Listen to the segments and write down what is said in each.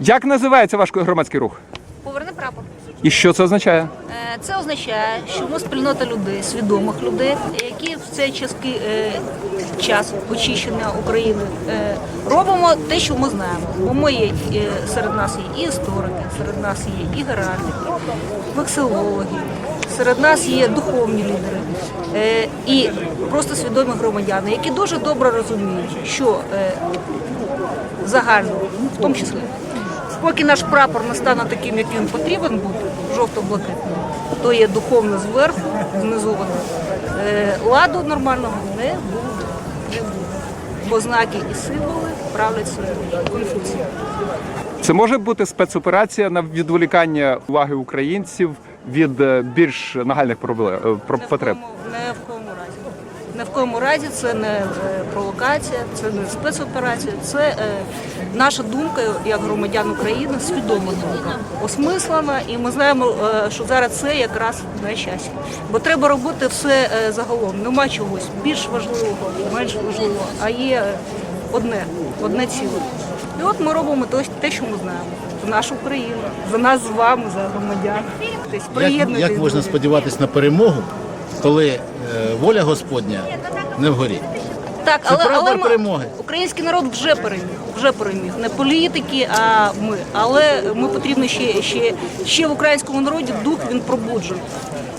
Як називається ваш громадський рух? Поверни прапор. І що це означає? Е, Це означає, що ми спільнота людей, свідомих людей, які в цей часки, е, час очищення України е, робимо те, що ми знаємо. Бо ми є серед нас є і історики, серед нас є і геральдики, вексилологи, серед нас є духовні лідери і просто свідомі громадяни, які дуже добре розуміють, що загально, в тому числі. Поки наш прапор не стане таким, як він потрібен бути, жовто-блакитним, то є духовно зверху, знизовано. Е, Ладу нормального не буде. Не буде. Бо знаки і символи правлять світом. Конфуція. Це може бути спецоперація на відволікання уваги українців від е, більш нагальних проблем е, про- Не в потреб. Не в коєму Не в коєму разі це не е, провокація, це не спецоперація, це е, наша думка як громадян України, свідома думка, осмислена, і ми знаємо, е, що зараз це якраз на часі. Бо треба робити все е, загалом. Нема чогось більш важливого, менш важливого, а є е, одне, одне ціле. І от ми робимо те, те, що ми знаємо. За нашу Україну, за нас з вами, за громадян. Тобто, Як, як можна сподіватись на перемогу, коли е, воля Господня не вгорі? Так, але, прапор але перемоги. український народ вже переміг. Вже переміг. Не політики, а ми. Але ми потрібно ще, ще, ще в українському народі дух він пробуджений.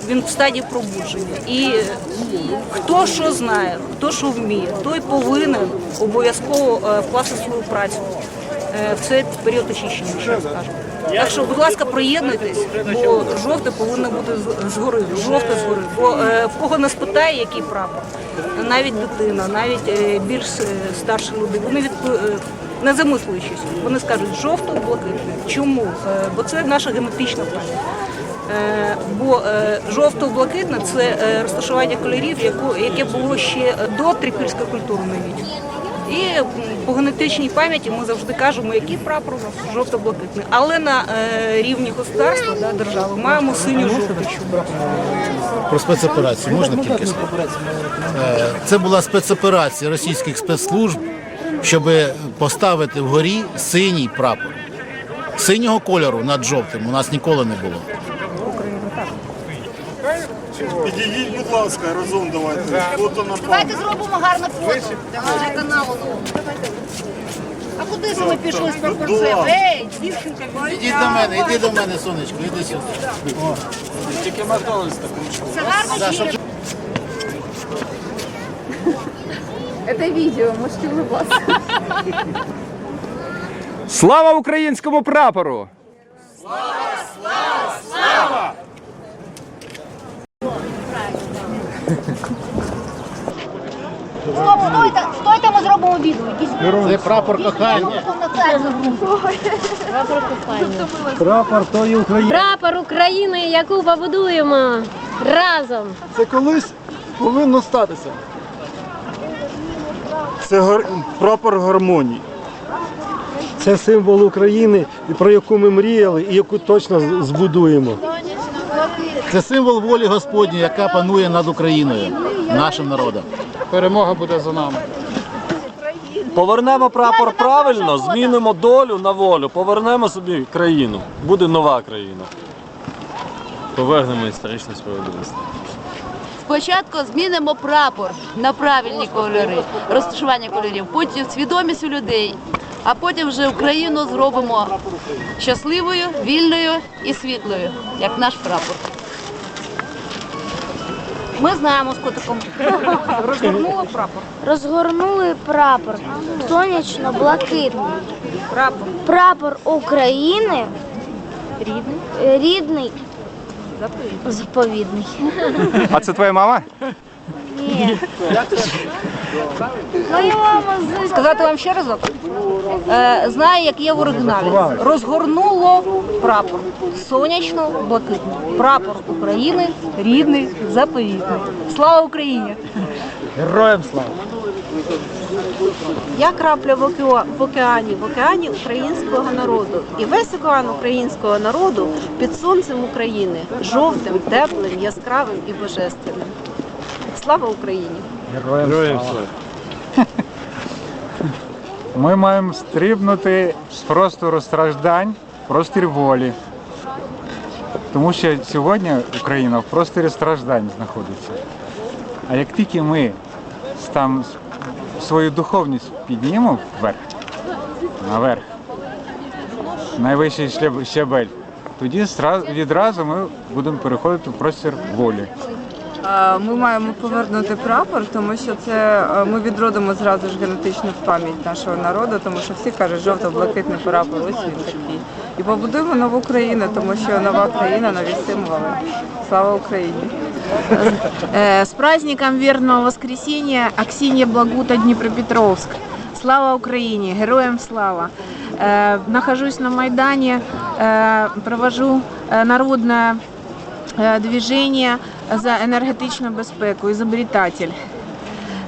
Він в стадії пробудження. І хто що знає, хто що вміє, той повинен обов'язково е, вкласти свою працю е, в цей період очищення, ще раз. Так що, будь ласка, приєднуйтесь, бо жовте повинно бути згори, жовте згори. Бо е, в кого не спитає, який прапор, навіть дитина, навіть е, більш е, старші люди, вони відп- е, не замислюючись, вони скажуть жовто блакитне. Чому? Е, Бо це наша генетична пам'ять. Е, Бо е, жовто-блакитне це е, розташування кольорів, яку- яке було ще до трипільської культури навіть. І по генетичній пам'яті ми завжди кажемо, який прапор у нас жовто-блакитний. Але на е, рівні государства да, держави маємо синьо-жовтий. Про спецоперацію можна кілька слів? Е, Це була спецоперація російських спецслужб, щоб поставити вгорі синій прапор. Синього кольору над жовтим у нас ніколи не було. Підійдіть, будь ласка, разом давайте. Фото на Давайте зробимо гарне фото для каналу. А куди це ми пішли з прапорцем? Ей, дівчинка, Ідіть до мене, іди до мене, сонечко, іди сюди. це гарно чи ні? Это видео, можете улыбаться. Слава українському прапору! Стоп, стойте, стойте, ми зробимо відео. Це прапор кохання. Прапор України, яку побудуємо разом. Це колись повинно статися. Це гар... прапор гармонії. Це символ України, про яку ми мріяли, і яку точно збудуємо. Це символ волі Господньої, яка панує над Україною, нашим народом. Перемога буде за нами. Повернемо прапор правильно, змінимо долю на волю, повернемо собі країну. Буде нова країна. Повернемо історичну справедливість. Спочатку змінимо прапор на правильні кольори, розташування кольорів, потім свідомість у людей, а потім вже Україну зробимо щасливою, вільною і світлою, як наш прапор. Ми знаємо з котиком. Розгорнула прапор. Розгорнули прапор. Сонячно-блакитний. Прапор. Прапор України. Рідний. Рідний. Заповідний. А це твоя мама? Ні. Сказати вам ще разок? Е, знає, як є в оригіналі. Розгорнуло прапор. Сонячно блакитний. Прапор України, рідний, заповітний. Слава Україні! Героям слава! Я крапля в в океані, в океані українського народу. І весь океан українського народу під сонцем України, жовтим, теплим, яскравим і божественним. Слава Україні! Героям слава! Ми маємо стрибнути з простору страждань в простір волі. Тому що сьогодні Україна в просторі страждань знаходиться. А як тільки ми там свою духовність піднімемо вверх, наверх, найвищий щебель, тоді відразу ми будемо переходити в простір волі. Ми маємо повернути прапор, тому що це е, ми відродимо зразу ж генетичну пам'ять нашого народу, тому що всі кажуть, жовто-блакитний прапор, ось він такий. І побудуємо нову країну, тому що нова країна, нові символи. Слава Україні! Э, С праздником верного воскресенья Аксинья Благута, Днепропетровск. Слава Украине, героям слава. Э, Нахожусь на Майдане, э, провожу э, народное э, движение за енергетичну безпеку, изобретатель.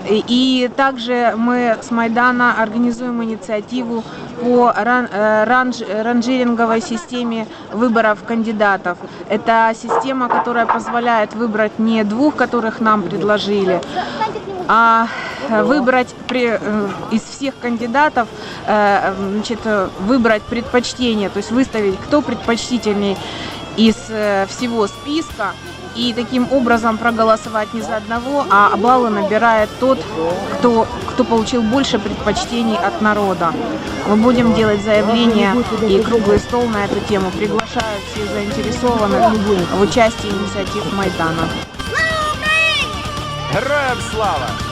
И также мы с Майдана организуем инициативу по э, ранж- ранжиринговой системе выборов кандидатов. Это система, которая позволяет выбрать не двух, которых нам предложили, а выбрать при- э, из всех кандидатов, э, значит, выбрать предпочтение, то есть выставить, кто предпочтительней из э, всего списка и таким образом проголосовать не за одного, а баллы набирает тот, кто, кто получил больше предпочтений от народа. Мы будем делать заявление и круглый стол на эту тему. Приглашаю всех заинтересованных в участии инициатив Майдана. Героям слава!